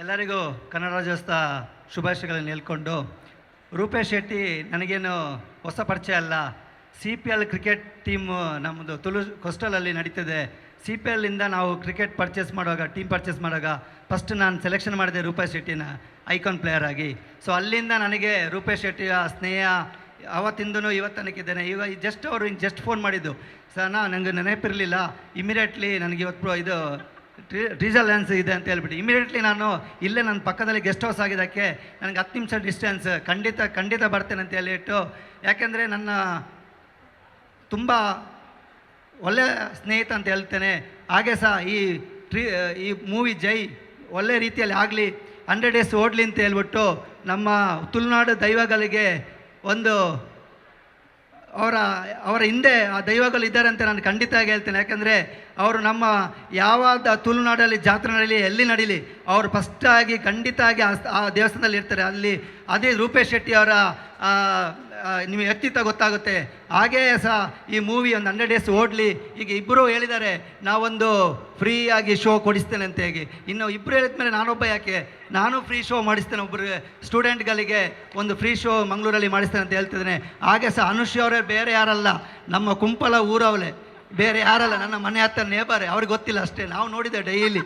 ಎಲ್ಲರಿಗೂ ಕನ್ನಡ ರಾಜ್ಯೋತ್ಸವ ಶುಭಾಶಯಗಳನ್ನು ಹೇಳ್ಕೊಂಡು, ರೂಪೇಶ್ ಶೆಟ್ಟಿ ನನಗೇನು ಹೊಸ ಪರಿಚಯ ಅಲ್ಲ. C P L cricket team ನಮ್ಮದು ತುಳು ಕೊಸ್ಟಲಲ್ಲಿ ನಡೀತಿದೆ. ಸಿ ಪಿ ಎಲ್ಲಿಂದ ನಾವು ಕ್ರಿಕೆಟ್ ಪರ್ಚೇಸ್ ಮಾಡುವಾಗ ಟೀಮ್ ಪರ್ಚೇಸ್ ಮಾಡುವಾಗ ಫಸ್ಟ್ ನಾನು ಸೆಲೆಕ್ಷನ್ ಮಾಡಿದೆ ರೂಪೇಶ್ ಶೆಟ್ಟಿನ ಐಕಾನ್ ಪ್ಲೇಯರ್ ಆಗಿ. ಸೊ ಅಲ್ಲಿಂದ ನನಗೆ ರೂಪೇಶ್ ಶೆಟ್ಟಿಯ ಸ್ನೇಹ ಅವತ್ತಿಂದನೂ ಇವತ್ತನಕ್ಕಿದ್ದೇನೆ. ಈಗ ಜಸ್ಟ್ ಅವರು ಜಸ್ಟ್ ಫೋನ್ ಮಾಡಿದ್ದು. ಸರ್ ನಾ ನನಗೆ ನೆನಪಿರಲಿಲ್ಲ. ಇಮಿಡಿಯೇಟ್ಲಿ ನನಗೆ ಇವತ್ತು ಇದು ಡೀಸೆಲ್ ಲ್ಯಾನ್ಸ್ ಇದೆ ಅಂತ ಹೇಳ್ಬಿಟ್ಟು. ಇಮಿಡಿಯೇಟ್ಲಿ ನಾನು ಇಲ್ಲೇ ನನ್ನ ಪಕ್ಕದಲ್ಲಿ ಗೆಸ್ಟ್ ಹೌಸ್ ಆಗಿದ್ದಕ್ಕೆ ನನಗೆ ಹತ್ತು ನಿಮಿಷ ಡಿಸ್ಟೆನ್ಸ್ ಖಂಡಿತ ಖಂಡಿತ ಬರ್ತೇನೆ ಅಂತ ಹೇಳಿಬಿಟ್ಟು ಯಾಕೆಂದರೆ ನನ್ನ ತುಂಬ ಒಳ್ಳೆಯ ಸ್ನೇಹಿತ ಅಂತ ಹೇಳ್ತೇನೆ. ಹಾಗೆ ಸಹ ಈ ಟ್ರೀ ಈ ಮೂವಿ ಜೈ ಒಳ್ಳೆ ರೀತಿಯಲ್ಲಿ ಆಗಲಿ ಹಂಡ್ರೆಡ್ ಡೇಸ್ ಓಡಲಿ ಅಂತ ಹೇಳ್ಬಿಟ್ಟು ನಮ್ಮ ತುಳುನಾಡು ದೈವಗಳಿಗೆ ಒಂದು ಅವರ ಅವರ ಹಿಂದೆ ಆ ದೈವಗಳು ಇದ್ದಾರೆ ಅಂತ ನಾನು ಖಂಡಿತವಾಗಿ ಹೇಳ್ತೇನೆ. ಯಾಕಂದರೆ ಅವರು ನಮ್ಮ ಯಾವ ತುಳುನಾಡಲ್ಲಿ ಜಾತ್ರೆ ನಡೀಲಿ ಎಲ್ಲಿ ನಡೀಲಿ, ಅವರು ಫಸ್ಟಾಗಿ ಖಂಡಿತ ಆಗಿ ಆ ದೇವಸ್ಥಾನದಲ್ಲಿ ಇರ್ತಾರೆ. ಅಲ್ಲಿ ಅದೇ ರೂಪೇಶ್ ಶೆಟ್ಟಿ ಅವರ ನಿಮಗೆ ವ್ಯಕ್ತಿತ್ವ ಗೊತ್ತಾಗುತ್ತೆ. ಹಾಗೇ ಸಹ ಈ ಮೂವಿ ಒಂದು ಹಂಡ್ರೆಡ್ ಡೇಸ್ ಓಡಲಿ. ಈಗ ಇಬ್ಬರು ಹೇಳಿದ್ದಾರೆ, ನಾವೊಂದು ಫ್ರೀ ಆಗಿ ಶೋ ಕೊಡಿಸ್ತೇನೆ ಅಂತ ಹೇಗೆ ಇನ್ನು ಇಬ್ಬರು ಹೇಳಿದ್ಮೇಲೆ ನಾನೊಬ್ಬ ಯಾಕೆ? ನಾನು ಫ್ರೀ ಶೋ ಮಾಡಿಸ್ತೇನೆ ಒಬ್ಬರು ಸ್ಟೂಡೆಂಟ್ಗಳಿಗೆ ಒಂದು ಫ್ರೀ ಶೋ ಮಂಗಳೂರಲ್ಲಿ ಮಾಡಿಸ್ತೇನೆ ಅಂತ ಹೇಳ್ತಿದ್ದೇನೆ. ಹಾಗೆ ಸಹ ಅನುಶ್ರೀ ಅವರೇ ಬೇರೆ ಯಾರಲ್ಲ, ನಮ್ಮ ಕುಂಪಲ ಊರವಳೆ. ಬೇರೆ ಯಾರಲ್ಲ, ನನ್ನ ಮನೆ ಹತ್ತಿರ ನೇಬಾರೆ, ಅವ್ರಿಗೆ ಗೊತ್ತಿಲ್ಲ ಅಷ್ಟೇ. ನಾವು ನೋಡಿದ್ದೆ ಡೈಲಿ